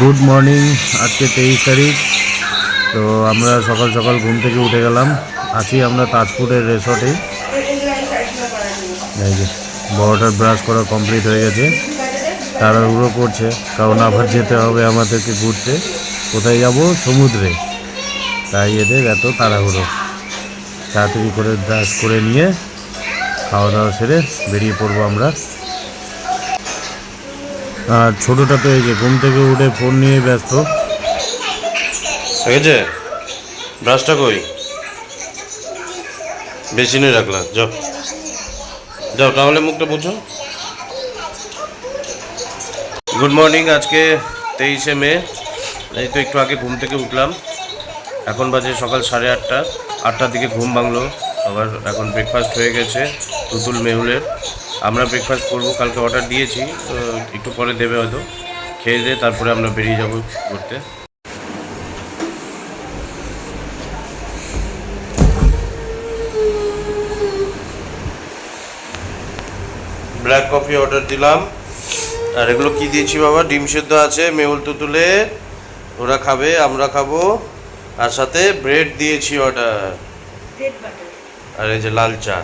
Good morning আজকে তেইশ তারিখ। তো আমরা সকাল সকাল ঘুম থেকে উঠে গেলাম। আছি আমরা তাজপুরের রেসর্টে। এই বড়টার ব্রাশ করা কমপ্লিট হয়ে গেছে। তাড়াহুড়ো করছে, কারণ আবার যেতে হবে আমাদেরকে ঘুরতে। কোথায় যাব? সমুদ্রে। তাই এদের এত তাড়াহুড়ো। তাড়াতাড়ি করে ব্রাশ করে নিয়ে খাওয়া দাওয়া সেরে বেরিয়ে পড়ব আমরা। আর ছোটোটা যে ঘুম থেকে উঠে ফোন নিয়ে ব্যস্ত। হয়ে গেছে ব্রাশটা কই? বেসিনে রাখলা, যাও। যাও, তাহলে মুখটা মুছো। গুড মর্নিং আজকে তেইশে মে। এই তো একটু আগে ঘুম থেকে উঠলাম। এখন বাজে সকাল সাড়ে আটটা। আটটার দিকে ঘুম ভাঙলো। আবার এখন ব্রেকফাস্ট হয়ে গেছে, তুতুল মেহুলের। আমরা ব্রেকফাস্ট করব কালকে অর্ডার দিয়েছি তো একটু পরে দেবে হয়তো। খেয়ে দিয়ে তারপরে আমরা বেরিয়ে যাব ঘুরতে। ব্ল্যাক কফি অর্ডার দিলাম। আর এগুলো কি দিয়েছি বাবা? ডিম সেদ্ধ আছে মেহুল তুতুলে ওরা খাবে আমরা খাব। আর সাথে ব্রেড দিয়েছি অর্ডার আর এই যে লাল চা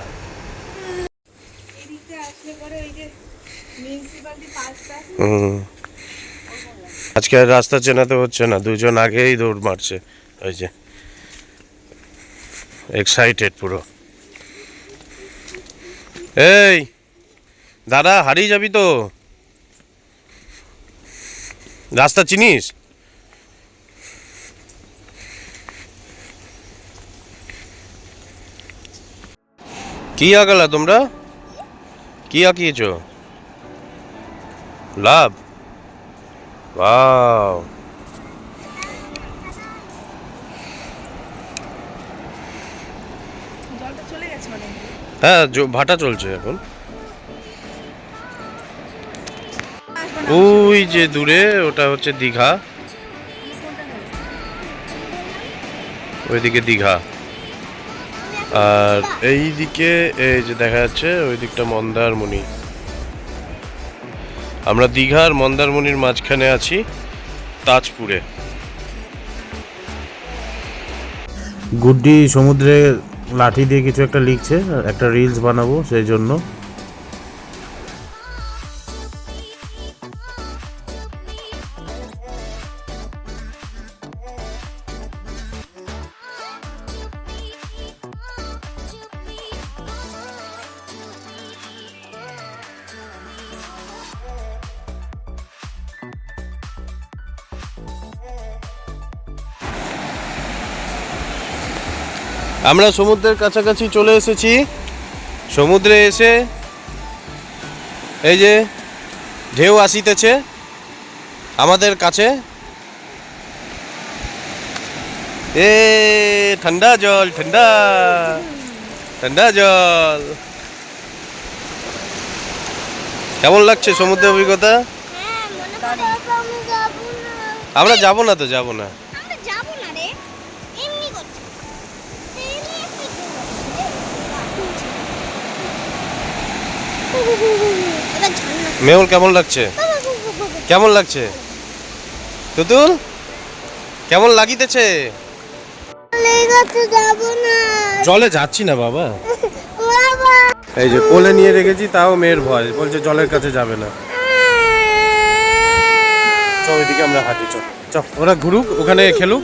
এদিকে আসলে পরে ওই যে মিউনিসিপালিটি পার্কটা হুম আজকে আর রাস্তা চেনাতে হচ্ছে না, দুজন আগেই দৌড় মারছে ওই যে। এক্সাইটেড পুরো। এই, দাদা, হারিয়ে যাবি তো। রাস্তা চিনিস? কি আঁকালা তোমরা? কি আঁকিয়েছো? লাভ? ওয়াও মানে? হ্যাঁ ভাটা চলছে এখন। ওই যে দূরে ওটা হচ্ছে দীঘা? ওইদিকে দীঘা। আর এই দিকে এই যে দেখা যাচ্ছে ওই দিকটা মন্দারমণি। আমরা দীঘার মন্দারমণির মাঝখানে আছি, তাজপুরে। গুড্ডি সমুদ্রে লাঠি দিয়ে কিছু একটা লিখছে, একটা রিলস বানাবো, সেই জন্য। আমরা সমুদ্রের কাছাকাছি চলে এসেছি। সমুদ্রে এসে এই যে ঢেউ আসিতেছে আমাদের কাছে। এ ঠান্ডা জল ঠান্ডা ঠান্ডা জল। কেমন লাগছে সমুদ্রের অভিজ্ঞতা? আমরা যাব না তো যাব না আমরা যাব না রে এমনি করছি এমনি একটু এবার ঝর্ণা মেহুল কেমন লাগছে? কেমন লাগছে? তুতুল কেমন লাগিতেছে? জলে যাচ্ছি না বাবা। এই যে কোলে নিয়ে রেখেছি তাও মেয়ের ভয়। বলছে জলের কাছে যাবে না। চ ওইদিকে আমরা হাঁটি চ চ ওরা ঘুরুক ওখানে খেলুক।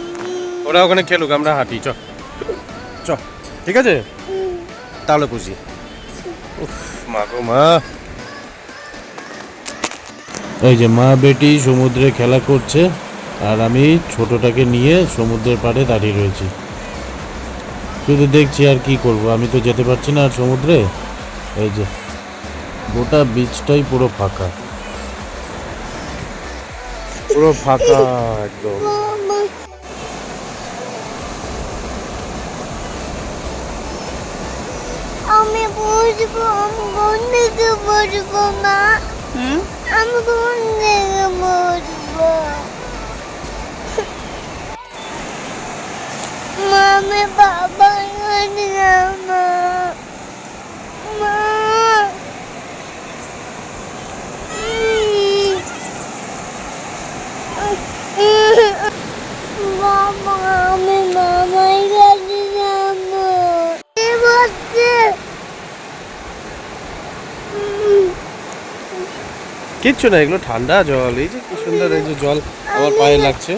ওরা ওখানে খেলুক আমরা হাঁটি চ চ ঠিক আছে? তাহলে খুশি। উফ, মা গো মা। এই যে মা বেটি সমুদ্রে খেলা করছে আর আমি ছোটটাকে নিয়ে সমুদ্রের পাড়ে দাঁড়িয়ে রয়েছি। শুধু দেখছি আর কি করব আমি তো যেতে পারছি না আর সমুদ্রে। এই যে গোটা বিচটাই পুরো ফাঁকা। পুরো ফাঁকা একদম। বুঝব আমি কোন দিকে বুঝব মা আমি কোন দিকে বুঝব মা আমি বাবা জানি না মা মা উম, বাবা আমি মামাই কাছে যাব কে বসছে কিচ্ছু না এগুলো ঠান্ডা জল এই যে কি সুন্দর এই যে জল আমার পায়ে লাগছে।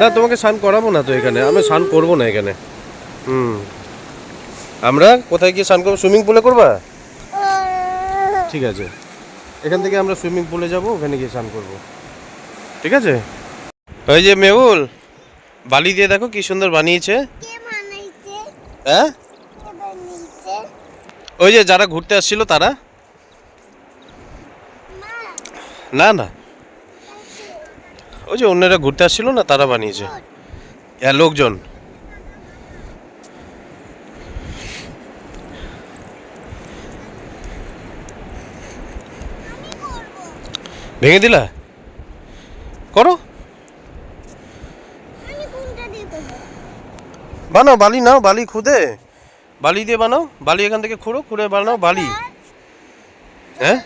না তোমাকে স্নান করাবো না তো এখানে আমি স্নান করব না এখানে। হুম। আমরা কোথায় গিয়ে স্নান করব? সুইমিং পুলে করবা? ঠিক আছে। এখান থেকে আমরা সুইমিং পুলে যাব ওখানে গিয়ে স্নান করব। ঠিক আছে? ওই যে মেহুল বালি দিয়ে দেখো কি সুন্দর বানিয়েছে। হ্যাঁ? ওই যে যারা ঘুরতে আসছিল তারা? না না। ওই যে অন্যরা ঘুরতে আসছিল না, তারা বানিয়েছে। লোকজন। ভেঙে দিলা? করো। বানাও বালি, নাও বালি খুদে। বালি দিয়ে বানাও, বালি এখান থেকে খুঁড়ো, খুঁড়ে বানাও বালি। হ্যাঁ?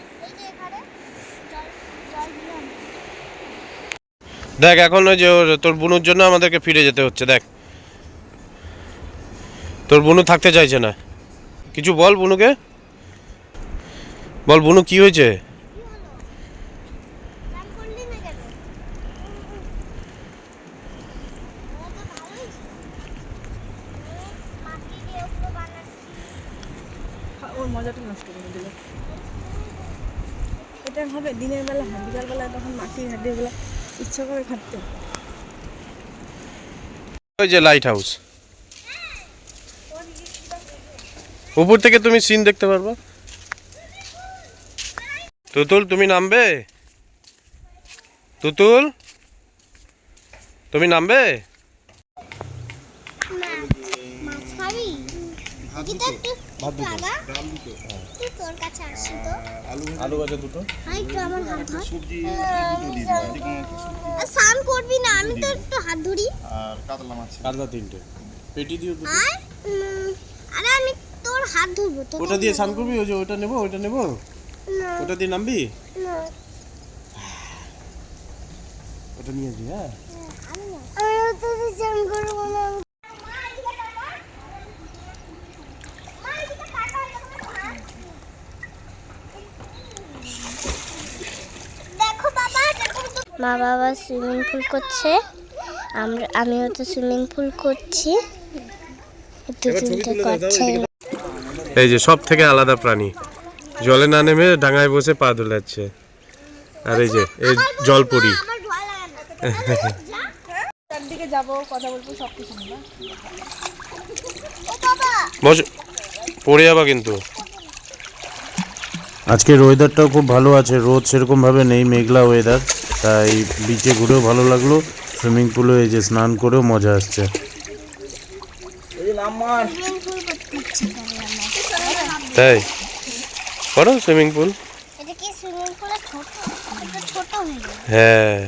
দেখ, এখন ওই যে তোর বুনুর জন্য আমাদেরকে ফিরে যেতে হচ্ছে, দেখ। তোর বুনু থাকতে চাইছে না। কিছু বল বুনুকে। বল বুনু, কি হয়েছে স্নান করলি না কেন ও তো ভালোই মাটি দিয়ে ওগুলো বানাচ্ছি ওর মজাটা নষ্ট করে দিল এটা হবে দিনের বেলা হয় বেলা তখন মাটির হাড্ডিগুলো ইচ্ছা করে খাটতে। ওই যে লাইট হাউস উপর থেকে তুমি সিন দেখতে পারবা। তুতুল তুমি নামবে? তুতুল? তুমি নামবে? মাছ খাবি আলু আছে দুটো। হাই একটু আমার হাত ধর। আর স্নান করবি না আমি তো একটু হাত ধরি। কাদলা তিনটে। পেটি দিও আর আরে আমি তোর হাত ধরবো তো ওটা দিয়ে স্নান করবি? ওই যে ওটা নেব ওটা নেব? না। ওটা দিয়ে নামবি? না। ওটা নিয়ে আসবি হ্যাঁ আমি না আমি তো স্নান করব না দেখো বাবা দেখো মা বাবা সুইমিং পুল করছে। আমরা আমিও তো সুইমিং পুল করছি। দুজনটা করছে। এই যে সব থেকে আলাদা প্রাণী। জলে না নেমে ডাঙায় বসে পা দোলাচ্ছে। আর এই যে এই জলপরি। আমার ভয় লাগে না চারদিকে যাব কথা বলব সব কিছু না ও বাবা বস পড়ে যাবা কিন্তু। আজকের ওয়েদারটাও খুব ভালো আছে রোদ সেরকমভাবে নেই মেঘলা ওয়েদার তাই বিচে ঘুরেও ভালো লাগল। সুইমিং পুলে এই যে স্নান করেও মজা আসছে। তাই? করো সুইমিং পুল হয়ে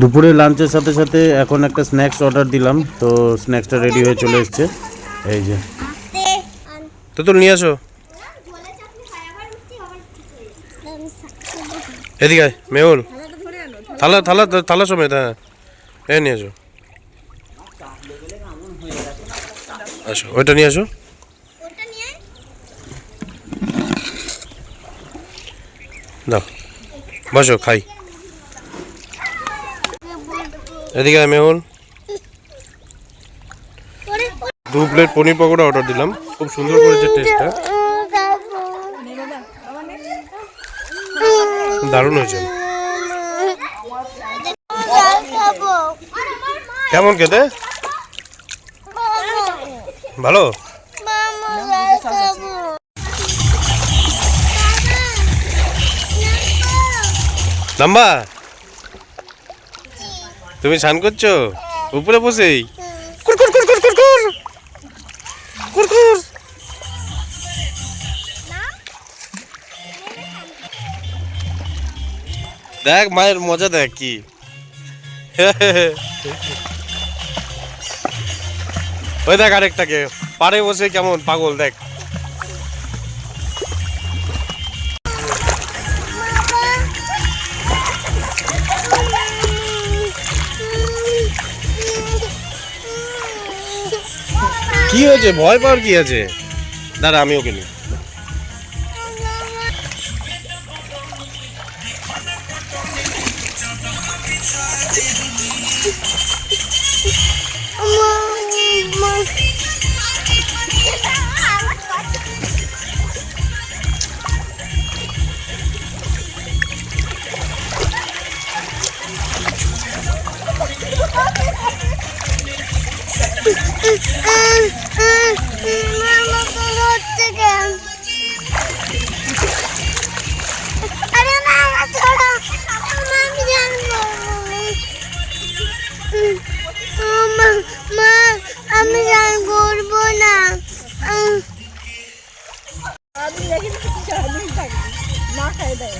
দুপুরে লাঞ্চের সাথে সাথে এখন একটা স্ন্যাক্স অর্ডার দিলাম তো স্ন্যাক্সটা রেডি হয়ে চলে এসছে। এই যে। তো তো নিয়ে আসো ঝোলে চাটনি খাই আবার উঠতে আবার আমি সাকসেস এদিকে মেহুল। থালা থালা থালা সমেত হ্যাঁ। এ নিয়ে আসো। আসো ওইটা নিয়ে আসো। দাও বসো খাই। এদিকে মেহুল। দু প্লেট পনির পকোড়া অর্ডার দিলাম। খুব সুন্দর করেছে টেস্টটা দারুণ হয়েছে। কেমন খেতে? ভালো? নাম্বা তুমি স্নান করছ? উপরে বসেই। দেখ মায়ের মজা দেখ কি। ওই দেখ আরেকটাকে পারে বসে কেমন পাগল, দেখ। কি হয়েছে? ভয় পাওয়ার কি আছে? দাদা আমি ওকে নিই। মা, আমি গান করব না আমি থাকবে মা খাই দেয়।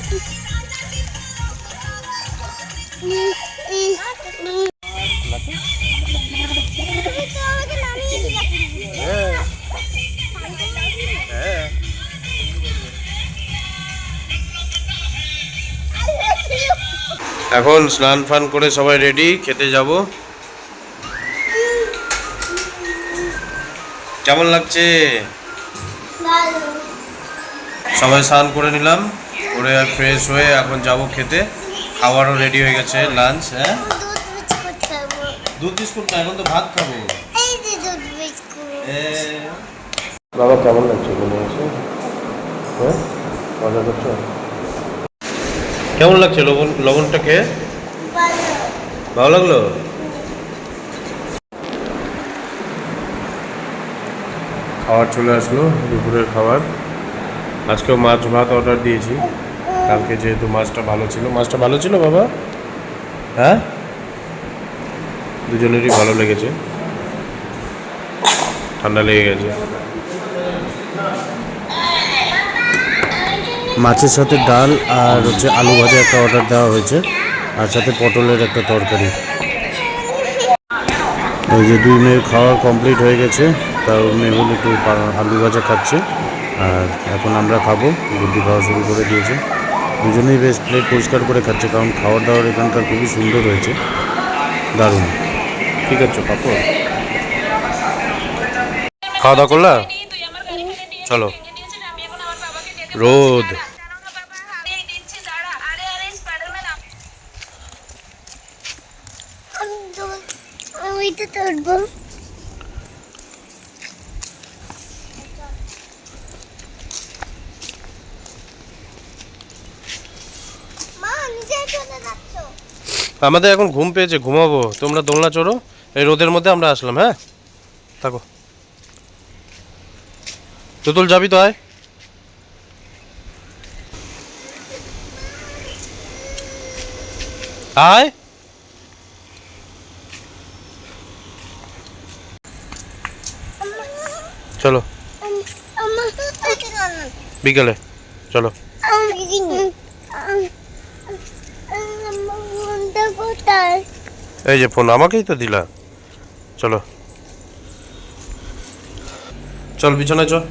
এখন স্নান ফান করে সবাই রেডি, খেতে যাব কেমন লাগছে? ভালো। সবাই স্নান করে নিলাম করে ফ্রেশ হয়ে এখন যাব খেতে। খাবারও রেডি হয়ে গেছে লাঞ্চ হ্যাঁ? দুধ বিস্কুট খাব। না এখন তো ভাত খাব। এই যে দুধ বিস্কুট। বাবা কেমন লাগছে মনে হচ্ছে হ্যাঁ? মজা করছ? কেমন লাগছে লবণ লবণটা খেয়ে? ভালো। ভালো লাগল? খাবার চলে আসলো, দুপুরের খাবার। আজকেও মাছ ভাত অর্ডার দিয়েছি। কালকে যেহেতু মাছটা ভালো ছিল। মাছটা ভালো ছিল বাবা? হ্যাঁ? দুজনেরই ভালো লেগেছে। ঠান্ডা লেগে গেছে। মাছের সাথে ডাল আর হচ্ছে আলু ভাজা একটা অর্ডার দেওয়া হয়েছে। আর সাথে পটলের একটা তরকারি। ওই যে দুই মেয়ের খাওয়া কমপ্লিট হয়ে গেছে। তার মেয়ে হলো একটু আলু ভাজা খাচ্ছে। আর এখন আমরা খাব গুড্ডি খাওয়া শুরু করে দিয়েছে। দুজনেই বেশ প্লেট পরিষ্কার করে খাচ্ছে, কারণ খাওয়ার দাওয়ার এখানকার খুবই সুন্দর হয়েছে। দারুণ। ঠিক আছে, পাপড়। খাওয়া দাওয়া করলা? চলো। রোদ। তো আমি তো তুলবো মা নিজে চলে যাচ্ছ আমাদের এখন ঘুম পেয়েছে ঘুমাবো। তোমরা দোলনা চড়ো এই রোদের মধ্যে আমরা আসলাম হ্যাঁ? থাকো। তুতুল যাবি তো আয়। আয়। চলো। বিকেলে চলো। এই যে ফোন, আমাকেই তো দিলা। চলো। চল, বিছানায় চল।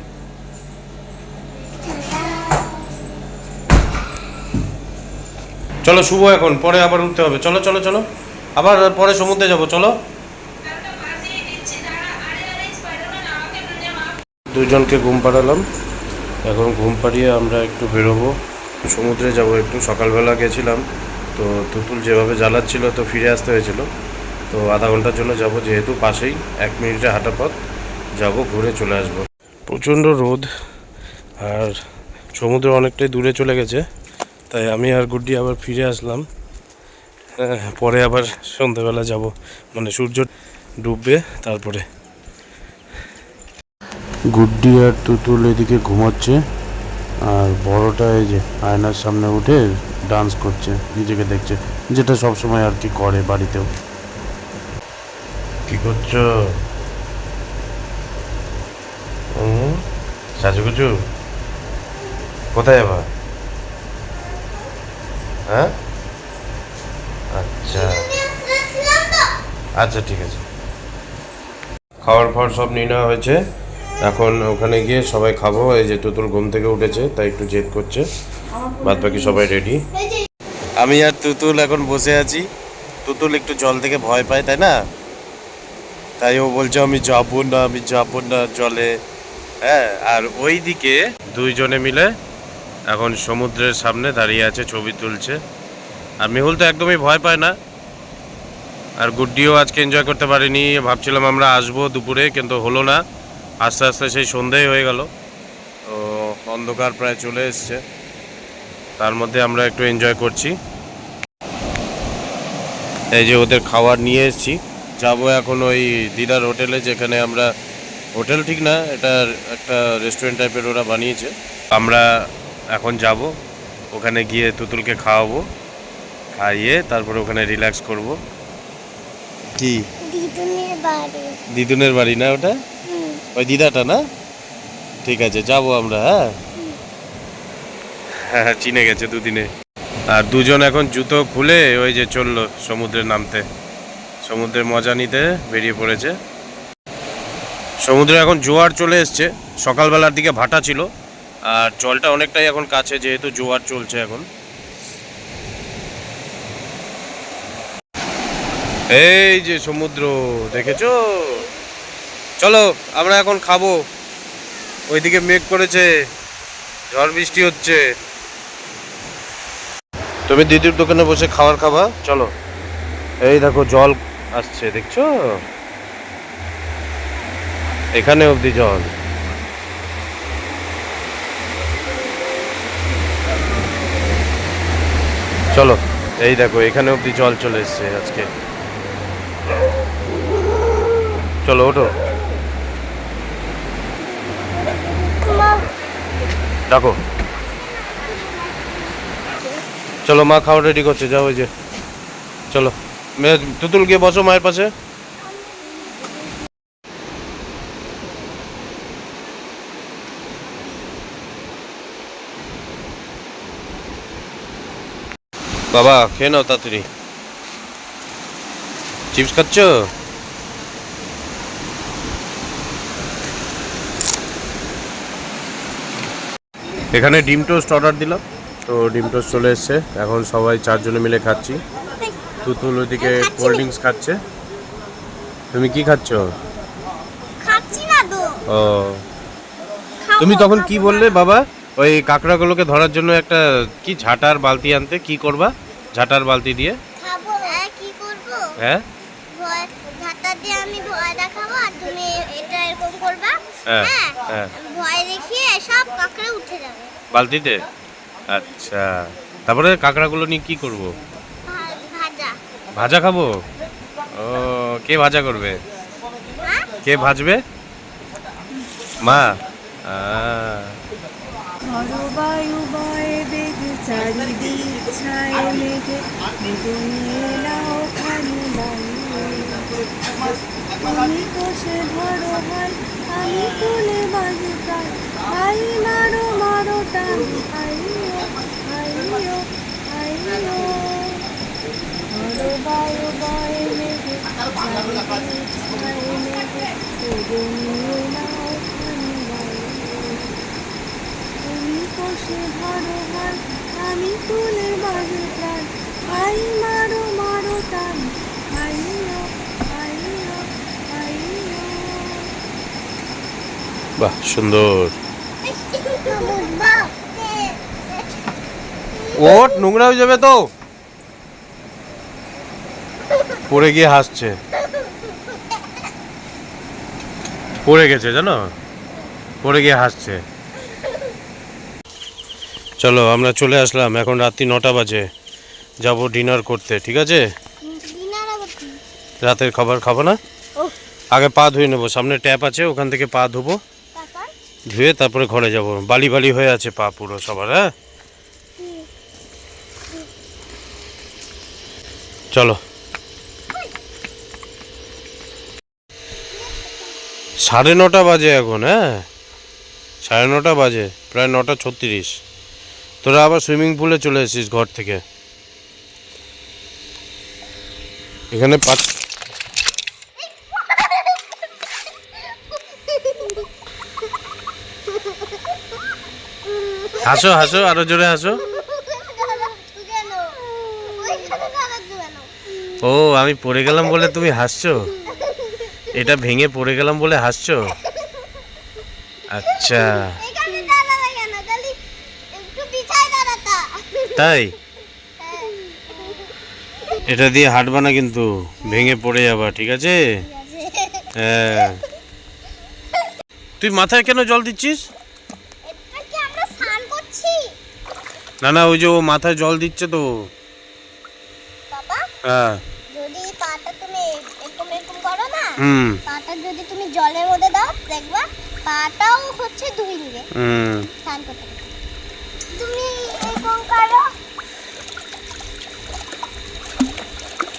চলো, শুভ এখন, পরে আবার উঠতে হবে। চলো চলো চলো। আবার পরে সমুদ্রে যাব, চলো। দুজনকে ঘুম পাড়ালাম। এখন ঘুম পাড়িয়ে আমরা একটু বেরোবো। সমুদ্রে যাব একটু, সকালবেলা গেছিলাম। তো তুতুল যেভাবে জ্বালাচ্ছিল তো ফিরে আসতে হয়েছিল। তো আধা ঘণ্টার জন্য যাব যেহেতু পাশেই এক মিনিটে হাঁটা পথ যাব ঘুরে চলে আসব। প্রচণ্ড রোদ আর সমুদ্র অনেকটাই দূরে চলে গেছে তাই আমি আর গুড্ডি আবার ফিরে আসলাম। হ্যাঁ, পরে আবার সন্ধ্যেবেলা যাব মানে সূর্য ডুববে তারপরে। গুড্ডি আর তুতুল এদিকে ঘুমাচ্ছে আর বড়টা এই যে আয়নার সামনে উঠে ডান্স করছে, নিজেকে দেখছে, যেটা সব সময় আর কি করে বাড়িতেও। কি করছ? সাজুগুজু? কোথায় যাবা হ্যাঁ? আচ্ছা। আচ্ছা ঠিক আছে। খাওয়ার ফাওয়ার সব নিয়ে নেওয়া হয়েছে। এখন ওখানে গিয়ে সবাই খাব। এই যে তুতুল ঘুম থেকে উঠেছে, তাই একটু জেদ করছে। বাদ বাকি সবাই রেডি আমি আর তুতুল এখন বসে আছি। তুতুল একটু জল থেকে ভয় পায়, তাই না? তাই ও বলছে, আমি যাব না, আমি যাব না জলে। হ্যাঁ আর ওইদিকে দুইজনে মিলে এখন সমুদ্রের সামনে দাঁড়িয়ে আছে, ছবি তুলছে। আর মেহুল তো একদমই ভয় পায় না। আর গুড্ডিও আজকে এনজয় করতে পারিনি। ভাবছিলাম আমরা আসব দুপুরে, কিন্তু হলো না। আস্তে আস্তে সেই সন্ধেই হয়ে গেল। তো অন্ধকার প্রায় চলে এসছে। তার মধ্যে আমরা একটু এনজয় করছি। এই যে ওদের খাবার নিয়ে এসেছি। যাব এখন ওই দিদার হোটেলে যেখানে আমরা হোটেল ঠিক না এটা একটা রেস্টুরেন্ট টাইপের ওরা বানিয়েছে। আমরা এখন যাব ওখানে গিয়ে তুতুলকে খাওয়াবো খাইয়ে তারপরে ওখানে রিল্যাক্স করব। কি? দিদুনের বাড়ি। না ওটা? ওই দিদাটা না? ঠিক আছে যাব আমরা হ্যাঁ? হ্যাঁ হ্যাঁ চিনে গেছে দুদিনে। আর দুজন এখন জুতো খুলে ওই যে চলল সমুদ্রে নামতে। সমুদ্রের মজা নিতে বেরিয়ে পড়েছে। সমুদ্রে এখন জোয়ার চলে এসছে। সকালবেলার দিকে ভাটা ছিল। আর জলটা অনেকটাই এখন কাছে, যেহেতু জোয়ার চলছে এখন। এই যে সমুদ্র, দেখেছ? চলো, আমরা এখন খাব। ওইদিকে মেঘ করেছে, ঝড় বৃষ্টি হচ্ছে। তুমি দিদির দোকানে বসে খাবার খাবা? চলো। এই দেখো জল আসছে দেখছ? এখানে অবধি জল। চলো এই দেখো এখানে অবধি জল চলে এসছে আজকে। চলো ওঠো। ডাকো। চলো, মা খাওয়া রেডি করছে, যাও ওই যে। চলো। তুতুল গিয়ে বসো মায়ের পাশে। বাবা, খেয়ে নাও তাড়াতাড়ি। চিপস খাচ্ছ? এখানে ডিম টোস্ট অর্ডার দিলাম। তো ডিম টোস্ট চলে এসছে। এখন সবাই চারজনে মিলে খাচ্ছি। তুতুল ওইদিকে কোল্ড ড্রিঙ্কস খাচ্ছে। তুমি কি খাচ্ছ? ও। তুমি তখন কি বললে বাবা? ওই কাঁকড়াগুলোকে ধরার জন্য একটা কি ঝাঁটার বালতি আনতে? কি করবা ঝাঁটার বালতি দিয়ে? হ্যাঁ হ্যাঁ? দিয়ে আমি ভয় দেখাবো আর তুমি এটা এরকম করবা। হ্যাঁ, হ্যাঁ হ্যাঁ। ভয় দেখিয়ে সব কাঁকড়ে উঠে যাবে। বালতিতে? আচ্ছা। তারপরে কাঁকড়াগুলো নিয়ে কি করব? ভাজা। ভাজা খাব? ও কে ভাজা করবে? কে ভাজবে? মা। আহ, বায়ু বয়ে বেগে চারিদিক ছায় মেঘে মেঘে নাও খানি তুমি কোষে ধরো ভাই, আমি কোলে বাজে প্রাণ ভাই মারো মারো টান। আইও আইও আইও ঝড় বায়ু বয়ে মেঘে ছায় মেঘে মেঘে নাও তুমি কষে ধরো হাত আমি তুলে বাজে প্রাণ আই মারো মারো টান। আইও আইও বাহ সুন্দর। ওট নোংরা হয়ে যাবে তো। পড়ে গিয়ে হাসছে। পড়ে গেছে জানো? পড়ে গিয়ে হাসছে। চলো আমরা চলে আসলাম। এখন রাত্রি নটা বাজে। যাব ডিনার করতে ঠিক আছে? রাতের খাবার খাব না? আগে পা ধুয়ে নেব। সামনে ট্যাপ আছে ওখান থেকে পা ধোবো। ধুয়ে তারপরে ঘরে যাব। বালি বালি হয়ে আছে পা পুরো সবার হ্যাঁ? চলো। সাড়ে নটা বাজে এখন হ্যাঁ? সাড়ে নটা বাজে, প্রায় নটা ছত্রিশ। তোরা আবার সুইমিং পুলে চলে এসেছিস ঘর থেকে। এখানে পাঁচ হাসো হাসো আরও জোরে হাসো। ও আমি পড়ে গেলাম বলে তুমি হাসছো? এটা ভেঙে পড়ে গেলাম বলে হাসছো? আচ্ছা। তাই? এটা দিয়ে হাঁটবা না কিন্তু ভেঙে পড়ে যাবা ঠিক আছে? হ্যাঁ। তুই মাথায় কেন জল দিচ্ছিস এটা কি আমরা স্নান করছি না না ওই যে ও মাথায় জল দিচ্ছে তো। বাবা হ্যাঁ। যদি পাটা তুমি এরকম এরকম করো না হুম। পাটা যদি তুমি জলের মধ্যে দাও দেখবা পাটাও হচ্ছে ধুই নিবে হুম। স্নান করতে। করতে। তুমি এরকম করো।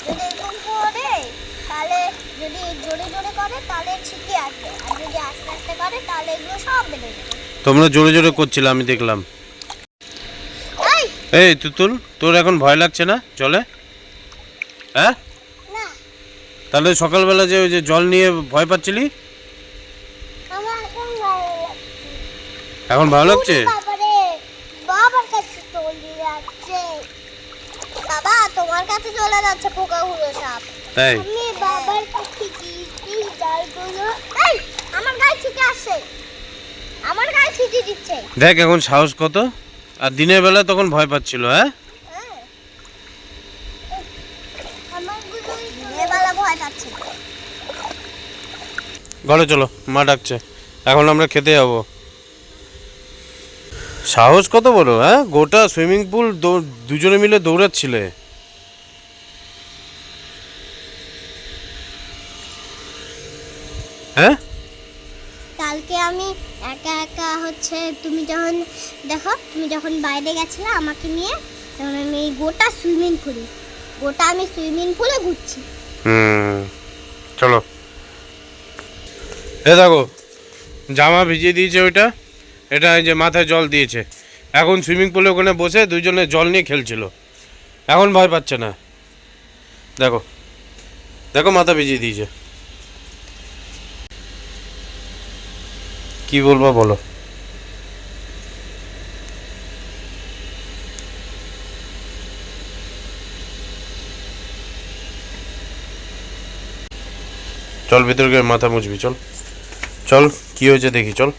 যদি এরকম করে তাহলে যদি জোরে জোরে করে তাহলে ছিটে আসবে। আর যদি আস্তে আস্তে করে তাহলে এগুলো সব বেড়ে যাবে তোমরা জোরে জোরে করছিলে আমি দেখলাম। এই তুতুল তোর এখন ভয় লাগছে না? জলে হ্যাঁ? না। তাহলে সকালবেলা যে ওই যে জল নিয়ে ভয় পাচ্ছিলি? এখন ভালো লাগছে। বাবা তোমার কাছে চলে যাচ্ছে পোকাগুলো সব। তাই? আমি বাবার কাছে ডালগুলো এই আমার গায়ে ছিটে আসছে। আমার গায়ে ছিটে দিচ্ছে। দেখ এখন সাহস কত? আর দিনের বেলা তখন ভয় পাচ্ছিল হ্যাঁ? ঘরে চলো মা ডাকছে। এখন আমরা খেতে যাব। সাহস কত বড় হ্যাঁ? গোটা সুইমিং পুল দুজনে মিলে দৌড়াচ্ছিলে। হ্যাঁ? আমি একা একা হচ্ছে, তুমি যখন, দেখো, তুমি যখন বাইরে গেছিলে আমাকে নিয়ে, তখন আমি গোটা সুইমিং পুলে, গোটা আমি সুইমিং পুলে ঘুরছি। হুম, চলো। এ দেখো, জামা ভিজিয়ে দিয়েছে ওইটা, এটা যে মাথায় জল দিয়েছে। এখন সুইমিং পুলে ওখানে বসে দুজনে জল নিয়ে খেলছিল। এখন ভয় পাচ্ছে না। দেখো দেখো মাথা ভিজিয়ে দিয়েছে। কি বলব বলো? চল ভিতরে গিয়ে মাথা মুছবি চল। চল কি হয়েছে দেখি চল।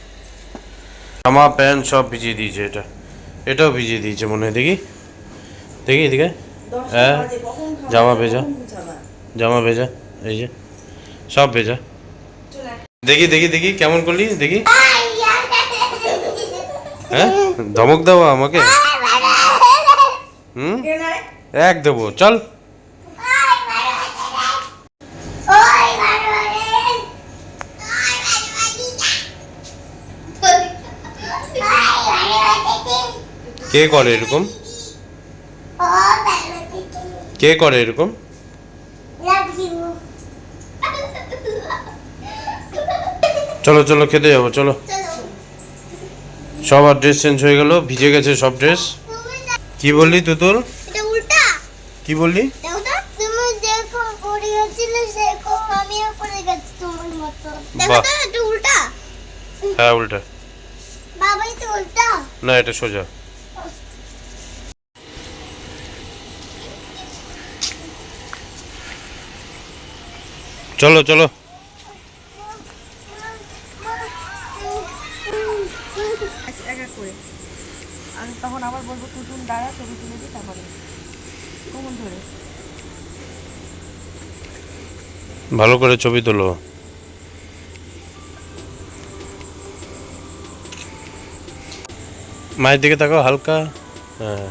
জামা প্যান্ট সব ভিজিয়ে দিয়েছে এটা। এটাও ভিজিয়ে দিয়েছে মনে হয় দেখি। দেখি এদিকে। হ্যাঁ জামা ভেজা। জামা ভেজা এই যে। সব ভেজা। দেখি দেখি দেখি, কেমন করলি? দেখি। হ্যাঁ? ধমক দেওয়া আমাকে। হুম? এক দেবো, চল। কে করে এরকম? কে করে এরকম? চলো চলো খেতে যাব চলো। সবার ড্রেস চেঞ্জ হয়ে গেল ভিজে গেছে সব ড্রেস কি বললি তুতুল? কি বললি? হ্যাঁ উল্টা। না এটা সোজা। চলো চলো এক এক করে আমি তখন আবার বলব তুতুন দাঁড়া ছবি তুলে দিই তারপরে কোমল ধরে। ভালো করে ছবি তোলো। মায়ের দিকে তাকাও হালকা। হ্যাঁ।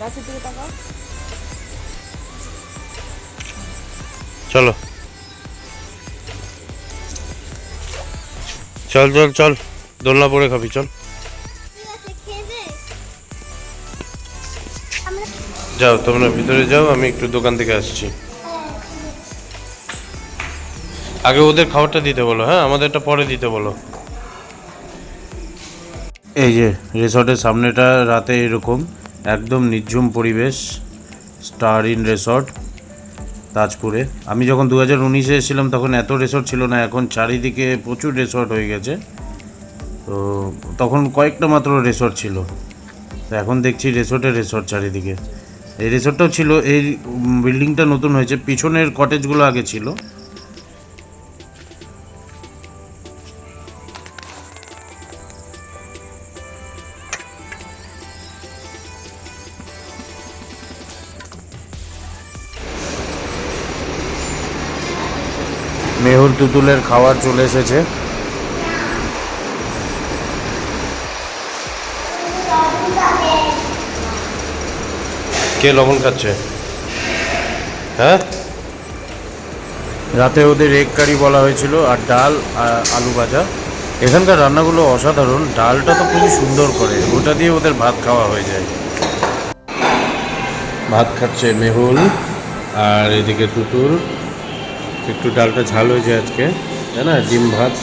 গাছের দিকে তাকাও। চলো। চল চল চল। দোলনা পরে খাবি, চল। যাও, তোমরা ভিতরে যাও, আমি একটু দোকান থেকে আসছি। আগে ওদের খাবারটা দিতে বলো হ্যাঁ? আমাদেরটা পরে দিতে বলো। এই যে, রিসর্টের সামনেটা রাতে এরকম, একদম নির্ঝুম পরিবেশ, স্টার ইন রিসর্ট। তাজপুরে। আমি যখন দু হাজার উনিশে এসেছিলাম তখন এত রেসর্ট ছিল না, এখন চারিদিকে প্রচুর রেসর্ট হয়ে গেছে। তো তখন কয়েকটা মাত্র রেসর্ট ছিল। তো এখন দেখছি রেসর্টে রেসর্ট চারিদিকে। এই রেসর্টটাও ছিল, এই বিল্ডিংটা নতুন হয়েছে। পিছনের কটেজগুলো আগে ছিল। মেহুল তুতুলের খাবার চলে এসেছে। কে লবণ খাচ্ছে? হ্যাঁ? রাতে ওদের এগ কারি বলা হয়েছিল আর ডাল আর আলু ভাজা। এখানকার রান্নাগুলো অসাধারণ। ডালটা তো খুবই সুন্দর করে। ওটা দিয়ে ওদের ভাত খাওয়া হয়ে যায়। ভাত খাচ্ছে মেহুল আর এদিকে তুতুল। একটু ডালটা ঝাল হয়েছে আজকে তাই না? ডিম ভাত।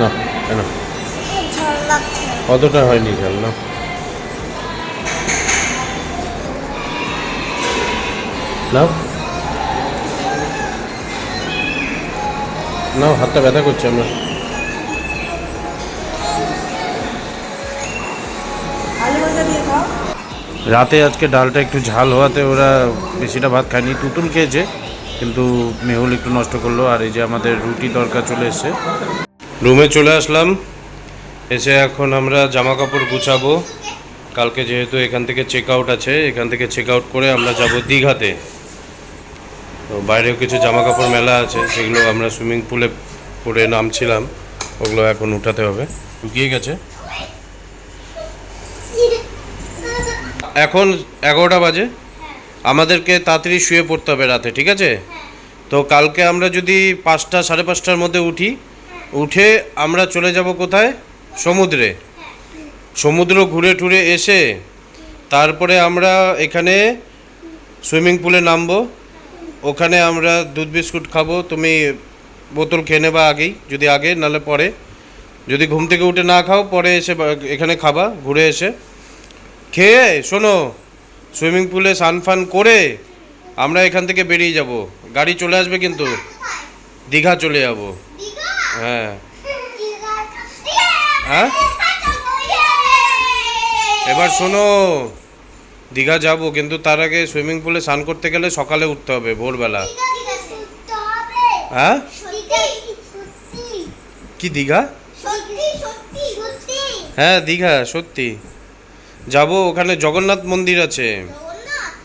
না কেন অতটা হয়নি ঝাল না? নাও। নাও হাতটা ব্যথা করছে আমার। রাতে আজকে ডালটা একটু ঝাল হওয়াতে ওরা বেশিটা ভাত খায়নি, তুতুল খেয়েছে, কিন্তু মেহুল একটু নষ্ট করল, আর এই যে আমাদের রুটি তরকা চলে এসছে। রুমে চলে আসলাম, এসে এখন আমরা জামা কাপড় গুছাবো। কালকে যেহেতু এখান থেকে চেক আউট আছে, এখান থেকে চেক আউট করে আমরা যাব দীঘাতে। তো বাইরেও কিছু জামা কাপড় মেলা আছে, সেগুলো আমরা সুইমিং পুলে পরে নামছিলাম, ওগুলো এখন উঠাতে হবে। ঢুকিয়ে গেছে। এখন এগারোটা বাজে। আমাদেরকে তাড়াতাড়ি শুয়ে পড়তে হবে রাতে ঠিক আছে? তো কালকে আমরা যদি পাঁচটা সাড়ে পাঁচটার মধ্যে উঠি উঠে আমরা চলে যাব কোথায়? সমুদ্রে। সমুদ্র ঘুরে টুরে এসে তারপরে আমরা এখানে সুইমিং পুলে নামবো। ওখানে আমরা দুধ বিস্কুট খাব। তুমি বোতল খেয়ে নেবা আগেই যদি আগে নাহলে পরে। যদি ঘুম থেকে উঠে না খাও পরে এসে এখানে খাবা ঘুরে এসে। খেয়ে শোনো সুইমিং পুলে স্নান ফান করে আমরা এখান থেকে বেরিয়ে যাব। গাড়ি চলে আসবে কিন্তু। দীঘা চলে যাব। হ্যাঁ। হ্যাঁ? এবার শোনো দীঘা যাব কিন্তু তার আগে সুইমিং পুলে স্নান করতে গেলে সকালে উঠতে হবে ভোরবেলা। হ্যাঁ? কি দীঘা? হ্যাঁ দীঘা সত্যি। যাব, ওখানে জগন্নাথ মন্দির আছে।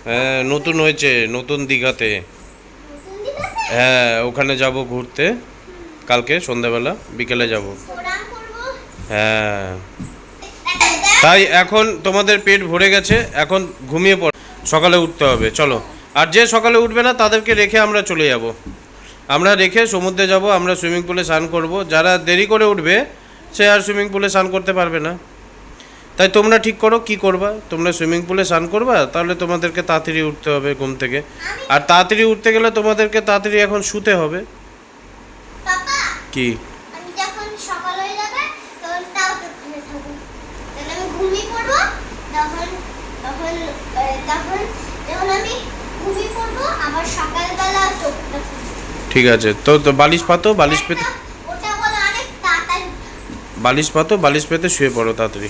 হ্যাঁ নতুন হয়েছে, নতুন দীঘাতে। হ্যাঁ ওখানে যাব ঘুরতে। কালকে, সন্ধ্যাবেলা, বিকেলে যাব। হ্যাঁ। তাই এখন তোমাদের পেট ভরে গেছে, এখন ঘুমিয়ে পড়, সকালে উঠতে হবে, চলো। আর যে সকালে উঠবে না, তাদেরকে রেখে আমরা চলে যাব। আমরা রেখে সমুদ্রে যাব, আমরা সুইমিং পুলে স্নান করব। যারা দেরি করে উঠবে, সে আর সুইমিং পুলে স্নান করতে পারবে না। তাই তোমরা ঠিক করো কি করবা? তোমরা সুইমিং পুলে স্নান করবা? তাহলে তোমাদেরকে তাড়াতাড়ি উঠতে হবে ঘুম থেকে। আর তাড়াতাড়ি উঠতে গেলে তোমাদেরকে তাড়াতাড়ি এখন শুতে হবে। কি। ঠিক আছে। তো তো বালিশ পাতো বালিশ পেতে ওটা বলে অনেক তাড়াতাড়ি বালিশ পাতো বালিশ পেতে শুয়ে পড়ো তাড়াতাড়ি.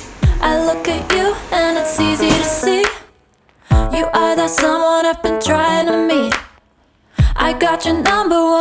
You are that someone I've been trying to meet. I got your number one.